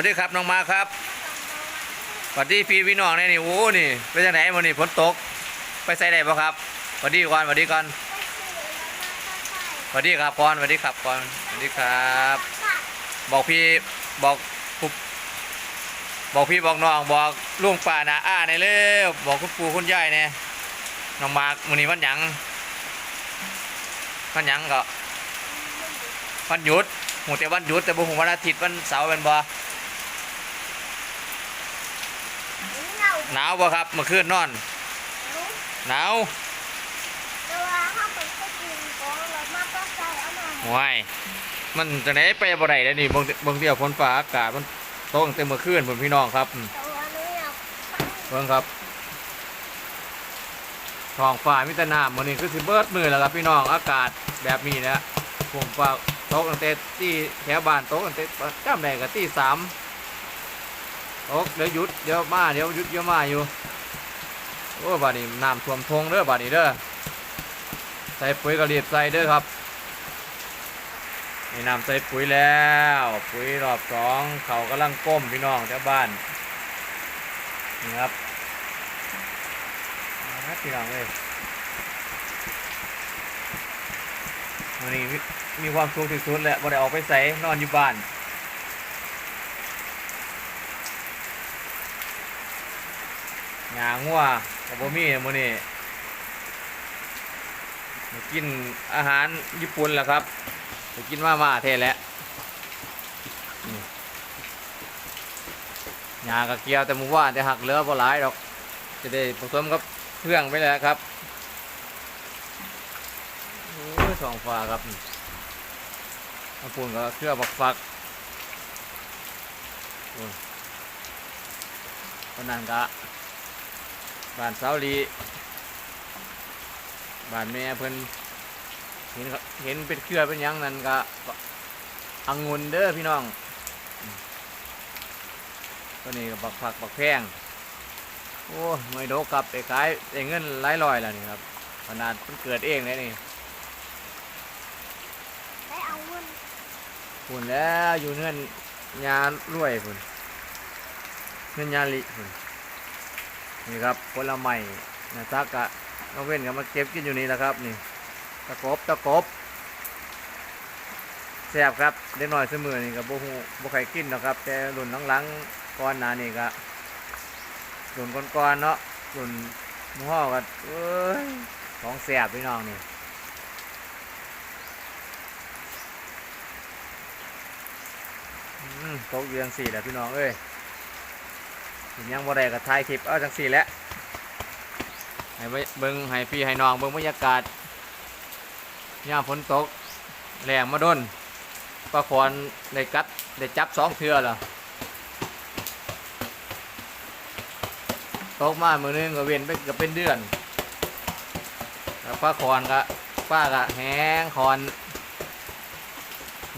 วัสดีครับน้องมาครับสวัสดีพี่พี่น้องเนี่ยนี่โอ้นี่ไปจากไหนมานี่ฝนตก ไปใส่ได้ปะครับสวัสดีก่อนสวัสดีก่อนสวัสดีครับก่อนสวัสดีครับก่อนสวัสดีครับ บอกพี่บอกปุ๊บบอกพี่บอกน้องบอกลุงป่านาอ้าในเร็วบอกคุณปู่คุณยายเนี่ยน้องมากมือนี้วันหยังวันหยังก็วันหยุดหูแต่วันหยุดแต่บ่หูวันอาทิตย์วันเสาร์เป็นบ่ หนาวบ่ครับเมื่อคืนนอน หนาวโอ้ยมันจะไหนไปบ่ได้แล้วนี่เบางบางเดียวฝนฟ้าอากาศมันตกตั้งแต่เมื่อคืนพุ่นพี่น้องครับอืมเบิ่งครับท้องฟ้ามีแต่น้ำมื้อนี้คือสิเบิดมื้อแล้วครับพี่น้องอากาศแบบนี้นะผมฟ้าตกตั้งแต่ที่แถวบ้านตกตั้งแต่จำได้ก็ตีสาม ตกเดี๋ยวยุดเดี๋ยวมาเดี๋ยวยุดเดี๋ยวมาอยู่โอ้บัดนี้น้ำท่วมทงเด้อบัดนี้เด้อใส่ปุ๋ยก็รีบใส่เด้อครับนี่น้ำใส่ปุ๋ยแล้ว ปุ๋ยรอบสองเขากำลังก้มพี่น้องแถวบ้านนี่ครับมาพี่น้องเลยวันนี้มีมีความสุขที่สุดแหละบ่ได้ออกไปใส่นอนอยู่บ้าน หงางัวกับบ่มีมื้อนี้กินอาหารญี่ปุ่นแหละครับไปกินมาม่าแท้แหล้วหงากระเกียวแต่หมูว่าจะหักเลือบ่หลายดอก จะได้ผสมกับเครื่องไปแล้วครับโอ้ยสองฟ้าครับน้ำปูนก็เครื่องบักฟักโอ้ยคนนั้นก็ บ้านเสาหลีบ้านแม่เพิ่นเห็นเขาเห็นเป็นเครือเป็นหยังนั่นก็ก็อังุนเด้อพี่น้องอืมตัวนี้ก็บักผักบักแพงโอ้ยไม่โดกกลับไปขายได้เงินหลายร้อยแล้วนี่ครับขนาดเพิ่นเกิดเองเลยนี่พุ่นแล้วอยู่เงินยารวยพุ่นเงินยาลิพุ่น นี่ครับผลไม้นะซักกะน้องเว้นก็มาเก็บกินอยู่นี่แหละครับนี่ตะกบตะกบแซ่บครับเด็กน้อยเสมอนี่ก็บ่ฮู้บ่ใครกินหรอกครับ แต่รุ่นหลังๆก่อนหน้านี่ก็รุ่นก่อนๆเนาะรุ่นหมู่ฮ้อก็เอ้ยของแซ่บพี่น้องนี่ตกอยู่จังซี่แหละพี่น้องเอ้ย ยังบ่ได้ก็ถ่ายคลิปเอาจังสี่แหล้วให้เบิ่งเบิ่งให้พี่ให้น้องเบิ่งบรรยากาศยามฝนตกแรงมาดนปลาขอนได้กัดได้จับสองเทือแล้วตกมามือนึงก็เว้นไปก็เป็นเดือนแล้วปลาขอนก็ป้าก็แห้งขอน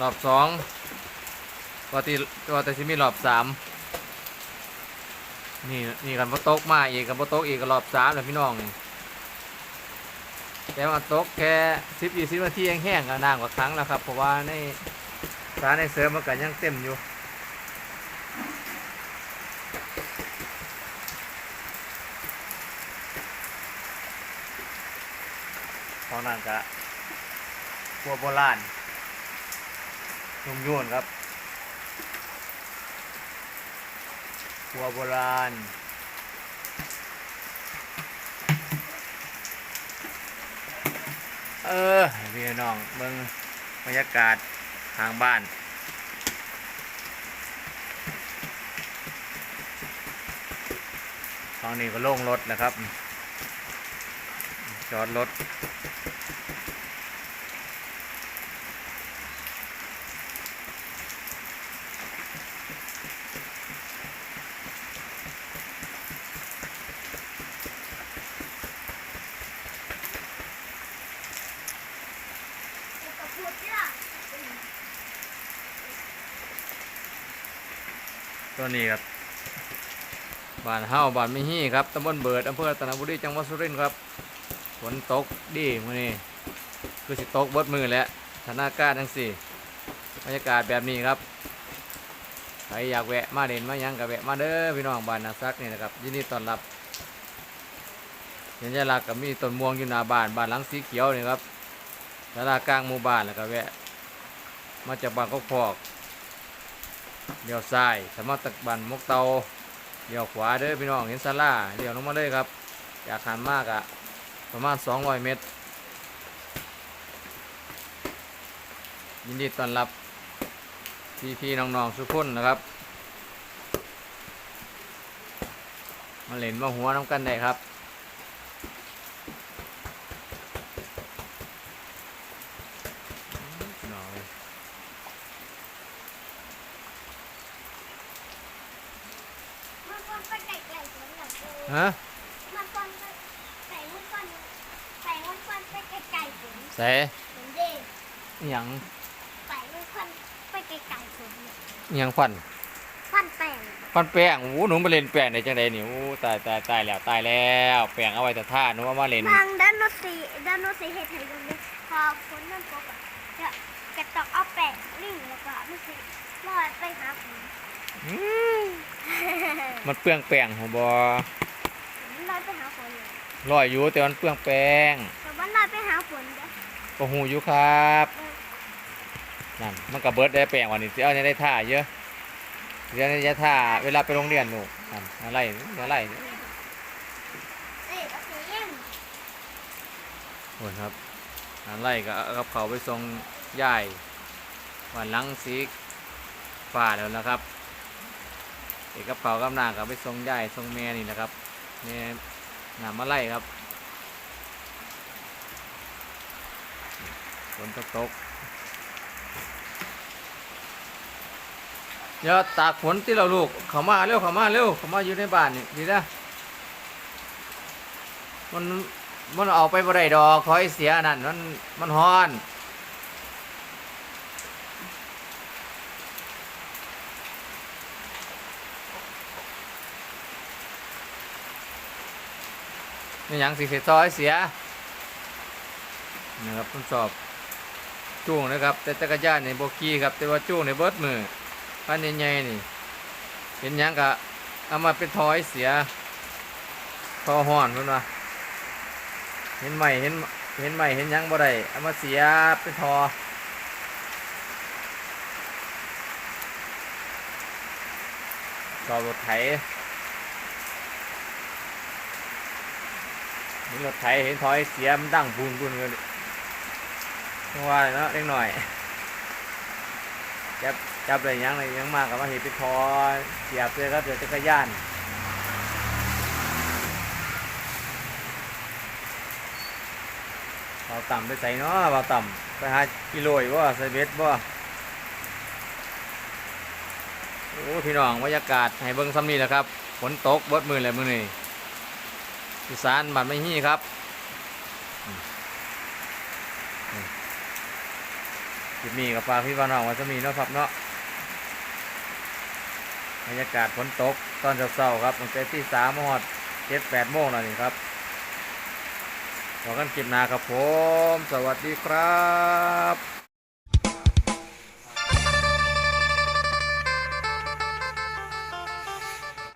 รอบสองปกติปกติสิมีรอบสาม นี่นี่กันบ่ตกมาอีกกันบ่ตกอีกก็รอบสามแล้วพี่น้องนี่แต่ว่าตกแค่สิบยี่สิบนาทียังแห้งก็นานกว่าครั้งแล้วครับ เพราะว่าในสารในเสริมมันก็ยังเต็มอยู่ตอนนั้นก็ครัวโบราณนุ่มยุ่นครับ ครัวโบราณ เออพี่น้องเบิ่งบรรยากาศทางบ้าน ตอนนี้ก็โล่งรถนะครับ จอดรถ ตัวนี้ครับบ้านเฮาบ้านไม่ฮี่ครับตำบลเบิดอำเภอตะนบุรีจังหวัดสุรินทร์ครับฝนตกดีมื้อนี้คือสิตกเบิดมือแล้วสถานการณ์จังสี่บรรยากาศแบบนี้ครับใครอยากแวะมาเด่นมายังก็แวะมาเด้อพี่น้องบ้านนาซักนี่นะครับยินดีต้อนรับเห็นยลักกับมีต้นม่วงอยู่หน้าบ้านบ้านหลังสีเขียวนี่ครับ ศาลากลางหมู่บ้านแล้วก็แวะ มาจากบ้านกกพอกเลี้ยวซ้ายสามารถตักบันมกเตาเลี้ยวขวาเด้อพี่น้องเห็นศาลาเลี้ยวลงมาเลยครับอยากหันมากอะประมาณ 200 เมตร ยินดีต้อนรับพี่พี่น้องๆทุกคนนะครับ มาเล่นมาหัวน้ำกันได้ครับ หน่อย มันควรไปไก่ไก่สวนหลังกูฮะมันควรไปไก่มันควรไก่มันควรไปไก่ไก่สวนใส่สวนเด็กอิหยังไก่มันควรไปไก่ไก่สวนเนี่ยอิหยังควันฟันแป้งควันแป้งโอ้โหหนูมาเล่นแป้งได้จังไดนี่โอ้ตายตายตายแล้วตายแล้วแป้งเอาไว้แต่ท่าหนูเอามาเล่นบางด้านโนสีด้านโนสีเห็ดไทยตรงนี้พอฝนมันตกอะจะกระตอกเอาแป้งลิ่งแล้วก็ไม่ใช่ลอยไปหาฝนอื มมันเปลืองแป้งหัวบอลอยไปหาฝนเลยลอยอยู่แต่มันเปลืองแป้งแต่ว่าลอยไปหาฝนเด้อก็หูอยู่ครับนั่นมันก็เบิดได้แป้งวันนี้สิเอาเนี่ยได้ท่าเยอะเดี๋ยวนี้จะท่าเวลาไปโรงเรียนหนูนั่นอะไรอะไรเอ้ยโอเคเยี่ยมโอ้ยครับอะไรก็เอากับเขาไปส่งยายวันหลังสีฝ่าแล้วนะครับ เอกกับเขากับนางกับไปส่งยายส่งแม่นี่นะครับแม่หนำมาไล่ครับฝนตกตกอย่าตากฝนที่เราลูกเขามาเร็วเขามาเร็วเขามาอยู่ในบ้านนี่ดีนะมันมันออกไปบ่ได้ดอกคอยเสียนั่นมันมันฮ้อน นี่ยังสิเสียซอยเสียนะครับทดสอบจูงนะครับ แต่จักรยานในโบกี้ครับ แต่ว่าจูงในเบิดมือพันใหญ่ๆนี่เห็นยังกะเอามาเป็นทอยเสียทอห่อนเพิ่นว่าเห็นไหม่เห็นเห็นไหม่เห็นยังบ่ได้เอามาเสียเป็นทอสอรถไถ นี่รถไถเห็นถอยเสียมันดั้งบูนบูนเลยไม่ว่าเลยเนาะเล็กหน่อยจับจับอะไรยังอะไรยังมากกับมาเห็นเป็นทอยเสียบเลยครับเดี๋ยวจักรยานเราต่ำไปใส่เนาะเราต่ำไปหากิโลอีกว่าใส่เบ็ดบ่โอ้พี่น้องบรรยากาศให้เบิ่งซ้ำนี่แหละครับฝนตกเบิดมือเลยมือนี่ อีสานบัดไม่ฮี่ครับอืมอืมคลิปนี้กับฝาพี่พี่น้องไว่าจะมีเนาะครับเนาะบรรยากาศฝนตกตอนเช้าๆครับตั้งแต่ที่สามหอดเจ็ดแปดโมงแล้วนี่ครับขอกันคลิปหน้าครับผม สวัสดีครับ